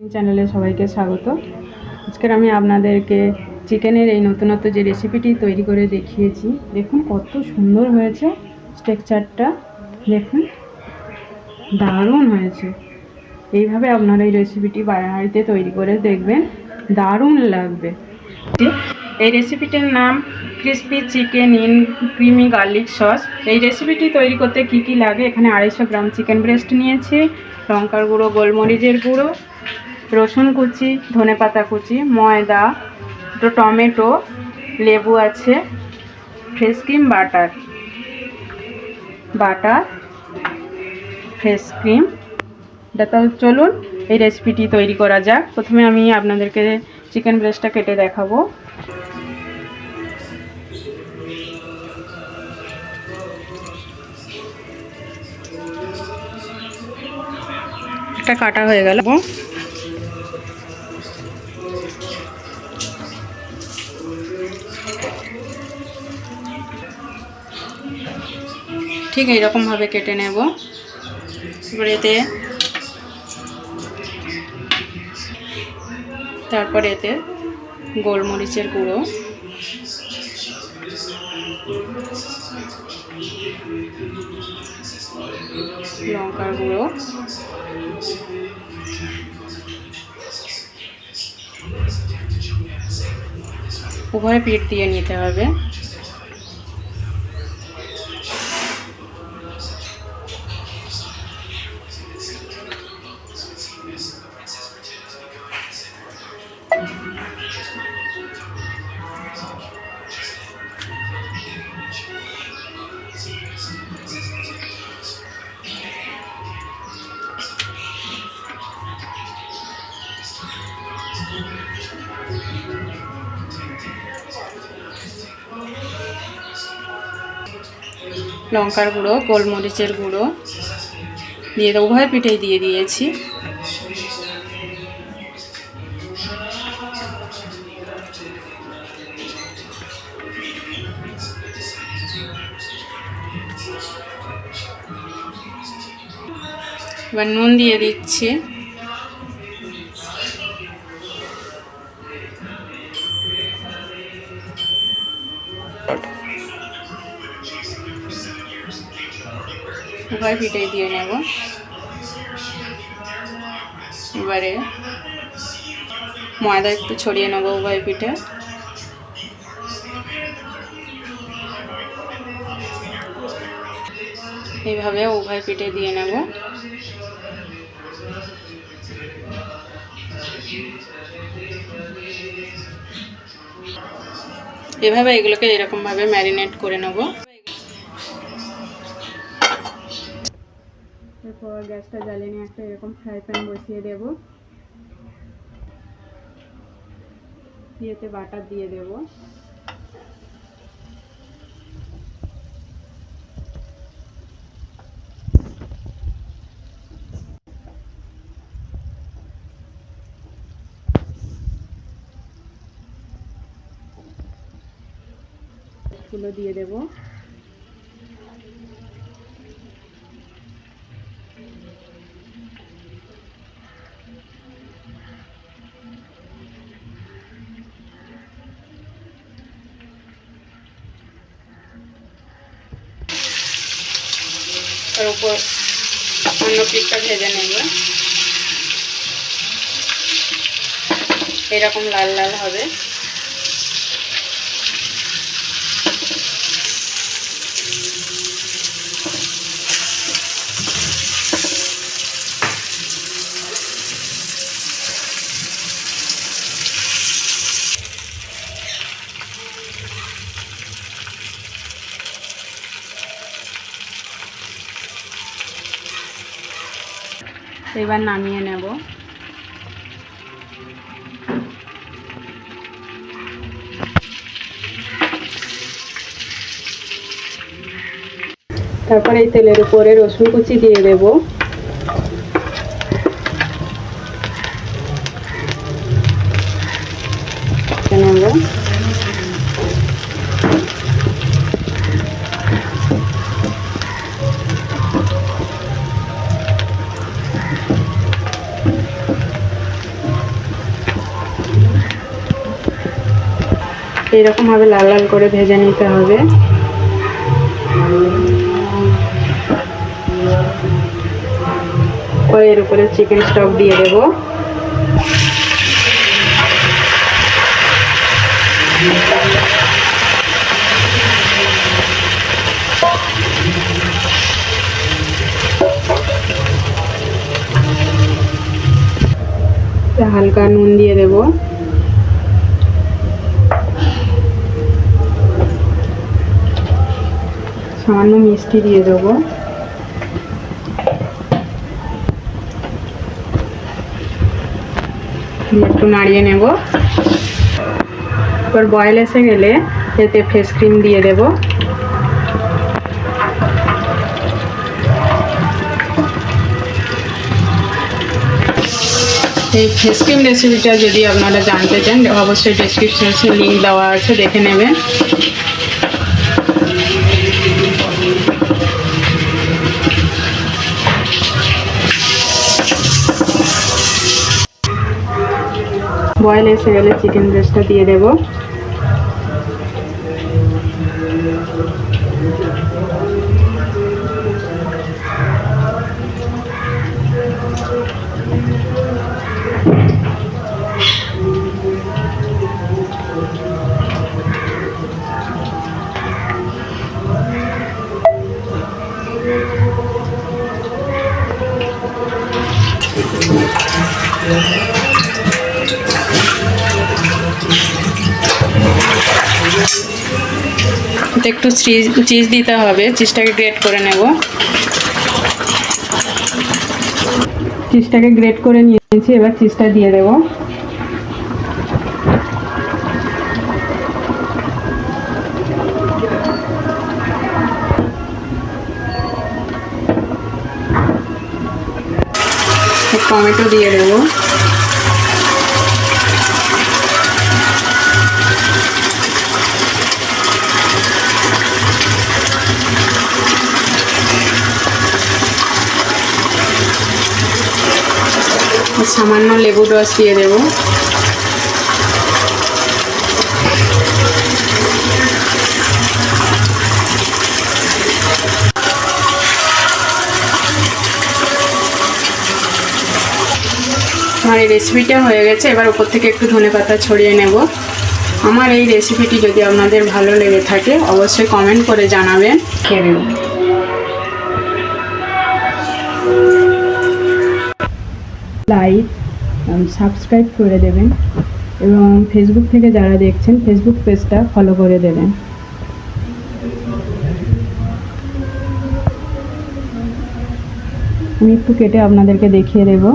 চ্যানেলে সবাইকে স্বাগত। আজকের আমি আপনাদেরকে চিকেনের এই নতুনত্ব যে রেসিপিটি তৈরি করে দেখিয়েছি, দেখুন কত সুন্দর হয়েছে স্ট্রাকচারটা দেখুন, দারুণ হয়েছে। এইভাবে আপনারা এই রেসিপিটি বাড়িতে তৈরি করে দেখবেন, দারুণ লাগবে। এই রেসিপিটির নাম crispy chicken in creamy garlic sauce এই রেসিপিটি তৈরি করতে কি কি লাগে? এখানে আড়াইশো গ্রাম চিকেন ব্রেস্ট নিয়েছি, লঙ্কার গুঁড়ো, গোলমরিচের গুঁড়ো রসুন কুচি ধনেপাতা কুচি, ময়দা, দুটো টমেটো, লেবু আছে, fresh cream, butter. Butter, fresh cream. তো চলুন, এই রেসিপিটি তৈরি করা যাক। প্রথমে আমি আপনাদেরকে চিকেন ব্রেস্টটা কেটে দেখাবো। একটা কাটা হয়ে গেল। ঠিক এইরকমভাবে কেটে নেব। এবার এতে তারপর এতে গোলমরিচের গুঁড়ো। লঙ্কার গুঁড়ো। উভয় পিঠ দিয়ে নিতে হবে। লঙ্কার গুঁড়ো গোলমরিচের গুঁড়ো দিয়ে উভয় পিঠেই দিয়ে দিয়েছি। এবার নুন দিয়ে দিচ্ছি। উভয় পিঠে দিয়ে নেব। এবারে ময়দা একটু ছড়িয়ে নেব উভয় পিঠে। এইভাবে উভয় পিঠে দিয়ে নেব। এভাবে এগুলোকে এরকমভাবে ম্যারিনেট করে নেব। এরপর গ্যাসটা জ্বালিয়ে নিয়ে একটা এরকম ফ্রাই প্যান বসিয়ে দেব। দিয়েতে বাটার দিয়ে দেব। দিয়ে দেবো। তার উপর অন্য পিঠটা ভেজে নেব। এরকম লাল লাল হবে। এবার নামিয়ে নেব। তারপরে এই তেলের উপরে রসুন কুচি দিয়ে দেব। নেব এইরকমভাবে লাল লাল করে ভেজে নিতে হবে। এর উপরে চিকেন স্টক দিয়ে দেবো। হালকা নুন দিয়ে দেব। সামান্য মিষ্টি দিয়ে দেবো। একটু নাড়িয়ে নেব। এবার বয়েল এসে গেলে এতে ফেস ক্রিম দিয়ে দেব। এই ফেস ক্রিম রেসিপিটা যদি আপনারা জানতে চান, অবশ্যই ডেসক্রিপশনে লিঙ্ক দেওয়া আছে, দেখে নেবেন। বয়েল এসে গেলে চিকেন ব্রেস্টটা দিয়ে দেব। একটু চিজ চিজ দিতে হবে চিজটাকে গ্রেট করে নেব। চিজটাকে গ্রেট করে নিয়েছি এবার চিজটা দিয়ে দেব। টমেটো দিয়ে দেবো। সামান্য লেবুর রস দিয়ে দেবো। আমার এই রেসিপিটা হয়ে গেছে, এবার উপর থেকে একটু ধনে পাতা ছড়িয়ে নেব। আমার এই রেসিপিটি যদি আপনাদের ভালো লেগে থাকে, অবশ্যই কমেন্ট করে জানাবেন। খেয়ে লাইক সাবস্ক্রাইব করে দেবেন এবং ফেসবুক থেকে যারা দেখছেন ফেসবুক পেজটা ফলো করে দেবেন। আমি একটু কেটে আপনাদেরকে দেখিয়ে দেবো।